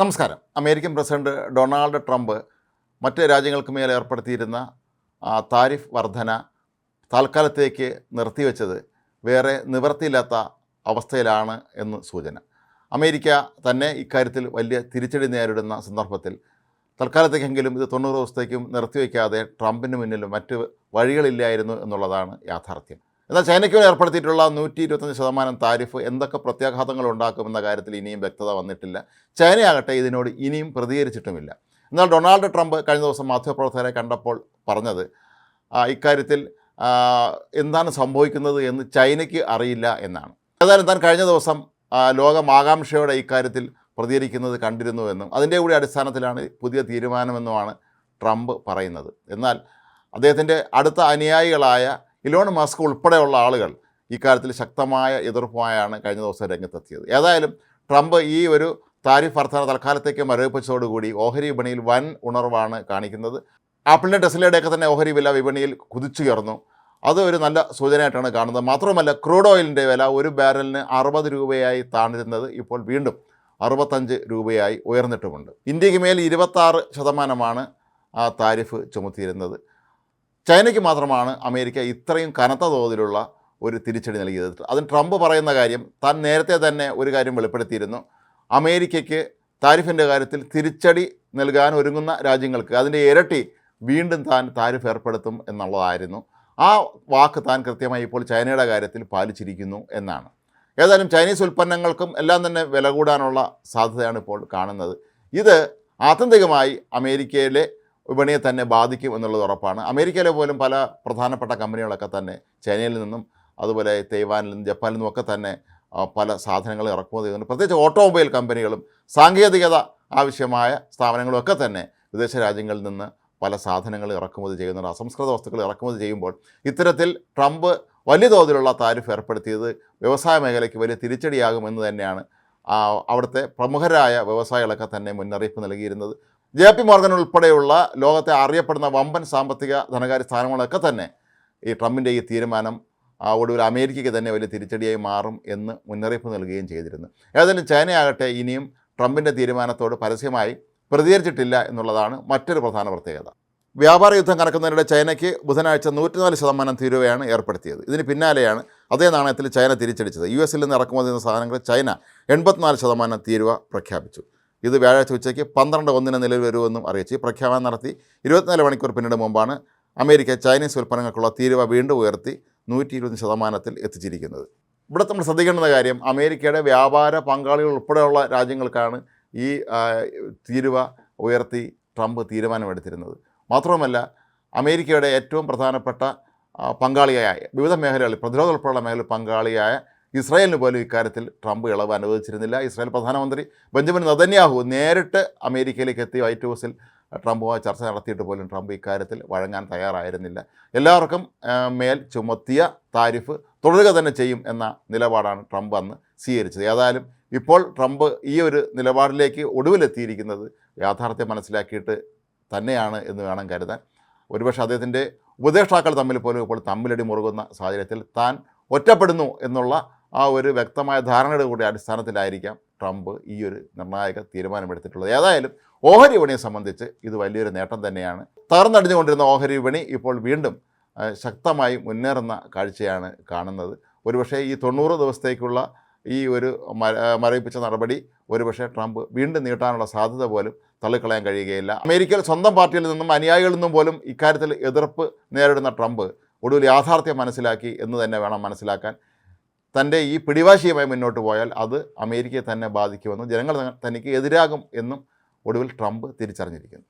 നമസ്കാരം. American president Donald Trump മറ്റ് രാജ്യങ്ങൾക്ക് മേൽ ഏർപ്പെടുത്തിയിരുന്ന താരിഫ് വർധന താൽക്കാലത്തേക്ക് നിർത്തിവെച്ചത് വേറെ നിവൃത്തിയില്ലാത്ത അവസ്ഥയിലാണ് എന്ന് സൂചന. അമേരിക്ക തന്നെ ഇക്കാര്യത്തിൽ വലിയ തിരിച്ചടി നേരിടുന്ന സന്ദർഭത്തിൽ തൽക്കാലത്തേക്കെങ്കിലും ഇത് തൊണ്ണൂറ് ദിവസത്തേക്കും നിർത്തിവെക്കാതെ ട്രംപിന് മുന്നിൽ മറ്റ് വഴികളില്ലായിരുന്നു എന്നുള്ളതാണ് യാഥാർത്ഥ്യം. എന്നാൽ ചൈനയ്ക്ക് ഏർപ്പെടുത്തിയിട്ടുള്ള നൂറ്റി ഇരുപത്തഞ്ച് ശതമാനം താരിഫ് എന്തൊക്കെ പ്രത്യാഘാതങ്ങൾ ഉണ്ടാക്കുമെന്ന കാര്യത്തിൽ ഇനിയും വ്യക്തത വന്നിട്ടില്ല. ചൈനയാകട്ടെ ഇതിനോട് ഇനിയും പ്രതികരിച്ചിട്ടുമില്ല. എന്നാൽ ഡൊണാൾഡ് ട്രംപ് കഴിഞ്ഞ ദിവസം മാധ്യമപ്രവർത്തകരെ കണ്ടപ്പോൾ പറഞ്ഞത് ഇക്കാര്യത്തിൽ എന്താണ് സംഭവിക്കുന്നത് എന്ന് ചൈനയ്ക്ക് അറിയില്ല എന്നാണ്. ഏതായാലും താൻ കഴിഞ്ഞ ദിവസം ലോകം ആകാംക്ഷയോടെ ഇക്കാര്യത്തിൽ പ്രതികരിക്കുന്നത് കണ്ടിരുന്നുവെന്നും അതിന്റെ കൂടി അടിസ്ഥാനത്തിലാണ് പുതിയ തീരുമാനമെന്നുമാണ് ട്രംപ് പറയുന്നത്. എന്നാൽ അദ്ദേഹത്തിന്റെ അടുത്ത അനുയായികളായ ഇലോൺ മസ്ക് ഉൾപ്പെടെയുള്ള ആളുകൾ ഇക്കാര്യത്തിൽ ശക്തമായ എതിർപ്പുമായാണ് കഴിഞ്ഞ ദിവസം രംഗത്തെത്തിയത്. ഏതായാലും ട്രംപ് ഈ ഒരു താരിഫ് വർധന തൽക്കാലത്തേക്ക് മരവിപ്പിച്ചതോടുകൂടി ഓഹരി വിപണിയിൽ വൻ ഉണർവാണ് കാണിക്കുന്നത്. ആപ്പിളിന്റെ ടെസ്ലയുടെയൊക്കെ തന്നെ ഓഹരി വില വിപണിയിൽ കുതിച്ചുയർന്നു. അത് ഒരു നല്ല സൂചനയായിട്ടാണ് കാണുന്നത്. മാത്രമല്ല ക്രൂഡ് ഓയിലിന്റെ വില ഒരു ബാരലിന് അറുപത് രൂപയായി താണിരുന്നത് ഇപ്പോൾ വീണ്ടും അറുപത്തഞ്ച് രൂപയായി ഉയർന്നിട്ടുമുണ്ട്. ഇന്ത്യയ്ക്ക് മേൽ ഇരുപത്താറ് ശതമാനമാണ് ആ താരിഫ് ചുമത്തിയിരുന്നത്. ചൈനയ്ക്ക് മാത്രമാണ് അമേരിക്ക ഇത്രയും കനത്ത തോതിലുള്ള ഒരു തിരിച്ചടി നൽകിയത് അതിന് ട്രംപ് പറയുന്ന കാര്യം താൻ നേരത്തെ തന്നെ ഒരു കാര്യം വെളിപ്പെടുത്തിയിരുന്നു. അമേരിക്കയ്ക്ക് താരിഫിന്റെ കാര്യത്തിൽ തിരിച്ചടി നൽകാൻ ഒരുങ്ങുന്ന രാജ്യങ്ങൾക്ക് അതിന്റെ ഇരട്ടി വീണ്ടും താൻ താരിഫ് ഏർപ്പെടുത്തും എന്നുള്ളതായിരുന്നു. ആ വാക്ക് താൻ കൃത്യമായി ഇപ്പോൾ ചൈനയുടെ കാര്യത്തിൽ പാലിച്ചിരിക്കുന്നു എന്നാണ്. ഏതായാലും ചൈനീസ് ഉൽപ്പന്നങ്ങൾക്കും എല്ലാം തന്നെ വില കൂടാനുള്ള സാധ്യതയാണ് ഇപ്പോൾ കാണുന്നത്. ഇത് ആത്യന്തികമായി അമേരിക്കയിലെ വിപണിയെ തന്നെ ബാധിക്കും എന്നുള്ളത് ഉറപ്പാണ്. അമേരിക്കയിലെ പോലും പല പ്രധാനപ്പെട്ട കമ്പനികളൊക്കെ തന്നെ ചൈനയിൽ നിന്നും അതുപോലെ തൈവാനിൽ നിന്നും ജപ്പാനിൽ നിന്നും ഒക്കെ തന്നെ പല സാധനങ്ങൾ ഇറക്കുമതി ചെയ്യുന്നുണ്ട്. പ്രത്യേകിച്ച് ഓട്ടോമൊബൈൽ കമ്പനികളും സാങ്കേതികത ആവശ്യമായ സ്ഥാപനങ്ങളും ഒക്കെ തന്നെ വിദേശ രാജ്യങ്ങളിൽ നിന്ന് പല സാധനങ്ങൾ ഇറക്കുമതി ചെയ്യുന്നുണ്ട്. അസംസ്കൃത വസ്തുക്കൾ ഇറക്കുമതി ചെയ്യുമ്പോൾ ഇത്തരത്തിൽ ട്രംപ് വലിയ തോതിലുള്ള താരിഫ് ഏർപ്പെടുത്തിയത് വ്യവസായ മേഖലയ്ക്ക് വലിയ തിരിച്ചടിയാകുമെന്ന് തന്നെയാണ് അവിടുത്തെ പ്രമുഖരായ വ്യവസായികളൊക്കെ തന്നെ മുന്നറിയിപ്പ് നൽകിയിരുന്നത്. ജെ പി മോർഗൻ ഉൾപ്പെടെയുള്ള ലോകത്തെ അറിയപ്പെടുന്ന വമ്പൻ സാമ്പത്തിക ധനകാര്യ സ്ഥാനങ്ങളൊക്കെ തന്നെ ഈ ട്രംപിന്റെ ഈ തീരുമാനം ഒടുവിൽ അമേരിക്കയ്ക്ക് തന്നെ വലിയ തിരിച്ചടിയായി മാറും എന്ന് മുന്നറിയിപ്പ് നൽകുകയും ചെയ്തിരുന്നു. ഏതായാലും ചൈനയാകട്ടെ ഇനിയും ട്രംപിന്റെ തീരുമാനത്തോട് പരസ്യമായി പ്രതികരിച്ചിട്ടില്ല എന്നുള്ളതാണ് മറ്റൊരു പ്രധാന പ്രത്യേകത. വ്യാപാര യുദ്ധം കണക്കുന്നതിനിടെ ചൈനയ്ക്ക് ബുധനാഴ്ച നൂറ്റിനാല് ശതമാനം തീരുവയാണ് ഏർപ്പെടുത്തിയത്. ഇതിന് പിന്നാലെയാണ് അതേ നാണയത്തിൽ ചൈന തിരിച്ചടിച്ചത്. യു എസിൽ നിന്ന് ഇറക്കുമതി ചെയ്യുന്ന സാധനങ്ങൾ ചൈന എൺപത്തിനാല് ശതമാനം തീരുവ പ്രഖ്യാപിച്ചു. ഇത് വ്യാഴാഴ്ച ഉച്ചയ്ക്ക് പന്ത്രണ്ട് ഒന്നിന് നിലവിൽ വരുമെന്നും അറിയിച്ചു. പ്രഖ്യാപനം നടത്തി ഇരുപത്തിനാല് മണിക്കൂർ പിന്നീട് മുമ്പാണ് അമേരിക്ക ചൈനീസ് ഉൽപ്പന്നങ്ങൾക്കുള്ള തീരുവ വീണ്ടും ഉയർത്തി നൂറ്റി ഇരുപത് ശതമാനത്തിൽ എത്തിച്ചിരിക്കുന്നത്. ഇവിടെ നമ്മൾ ശ്രദ്ധിക്കേണ്ടുന്ന കാര്യം അമേരിക്കയുടെ വ്യാപാര പങ്കാളികൾ ഉൾപ്പെടെയുള്ള രാജ്യങ്ങൾക്കാണ് ഈ തീരുവ ഉയർത്തി ട്രംപ് തീരുമാനമെടുത്തിരുന്നത്. മാത്രവുമല്ല അമേരിക്കയുടെ ഏറ്റവും പ്രധാനപ്പെട്ട പങ്കാളിയായ വിവിധ മേഖലകളിൽ പ്രതിരോധ ഉൾപ്പെടെയുള്ള മേഖലയിൽ പങ്കാളിയായ ഇസ്രായേലിന് പോലും ഇക്കാര്യത്തിൽ ട്രംപ് ഇളവ് അനുവദിച്ചിരുന്നില്ല. ഇസ്രായേൽ പ്രധാനമന്ത്രി ബെഞ്ചമിൻ നദന്യാഹു നേരിട്ട് അമേരിക്കയിലേക്ക് എത്തി വൈറ്റ് ഹൗസിൽ ട്രംപുമായി ചർച്ച നടത്തിയിട്ട് പോലും ട്രംപ് ഇക്കാര്യത്തിൽ വഴങ്ങാൻ തയ്യാറായിരുന്നില്ല. എല്ലാവർക്കും മേൽ ചുമത്തിയ താരിഫ് തുടരുക തന്നെ ചെയ്യും എന്ന നിലപാടാണ് ട്രംപ് അന്ന് സ്വീകരിച്ചത്. ഏതായാലും ഇപ്പോൾ ട്രംപ് ഈ ഒരു നിലപാടിലേക്ക് ഒടുവിലെത്തിയിരിക്കുന്നത് യാഥാർത്ഥ്യം മനസ്സിലാക്കിയിട്ട് തന്നെയാണ് എന്ന് വേണം കരുതാൻ. ഒരുപക്ഷെ അദ്ദേഹത്തിന്റെ ഉപദേഷ്ടാക്കൾ തമ്മിൽ പോലും ഇപ്പോൾ തമ്മിലടി മുറുകുന്ന സാഹചര്യത്തിൽ താൻ ഒറ്റപ്പെടുന്നു എന്നുള്ള ആ ഒരു വ്യക്തമായ ധാരണയുടെ കൂടി അടിസ്ഥാനത്തിലായിരിക്കാം ട്രംപ് ഈ ഒരു നിർണായക തീരുമാനമെടുത്തിട്ടുള്ളത്. ഏതായാലും ഓഹരി വിപണിയെ സംബന്ധിച്ച് ഇത് വലിയൊരു നേട്ടം തന്നെയാണ്. തകർന്നടിഞ്ഞുകൊണ്ടിരുന്ന ഓഹരി വിപണി ഇപ്പോൾ വീണ്ടും ശക്തമായി മുന്നേറുന്ന കാഴ്ചയാണ് കാണുന്നത്. ഒരുപക്ഷേ ഈ തൊണ്ണൂറ് ദിവസത്തേക്കുള്ള ഈ ഒരു മര മരവിപ്പിച്ച നടപടി ഒരുപക്ഷെ ട്രംപ് വീണ്ടും നീട്ടാനുള്ള സാധ്യത പോലും തള്ളിക്കളയാൻ കഴിയുകയില്ല. അമേരിക്കയിൽ സ്വന്തം പാർട്ടിയിൽ നിന്നും അനുയായികളിൽ നിന്നും പോലും ഇക്കാര്യത്തിൽ എതിർപ്പ് നേരിടുന്ന ട്രംപ് ഒടുവിൽ യാഥാർത്ഥ്യം മനസ്സിലാക്കി എന്ന് തന്നെ വേണം മനസ്സിലാക്കാൻ. തന്റെ ഈ പിടിവാശിയുമായി മുന്നോട്ട് പോയാൽ അത് അമേരിക്കയെ തന്നെ ബാധിക്കുമെന്നും ജനങ്ങൾ തനിക്ക് എതിരാകും എന്നും ഒടുവിൽ ട്രംപ് തിരിച്ചറിഞ്ഞിരിക്കുന്നു.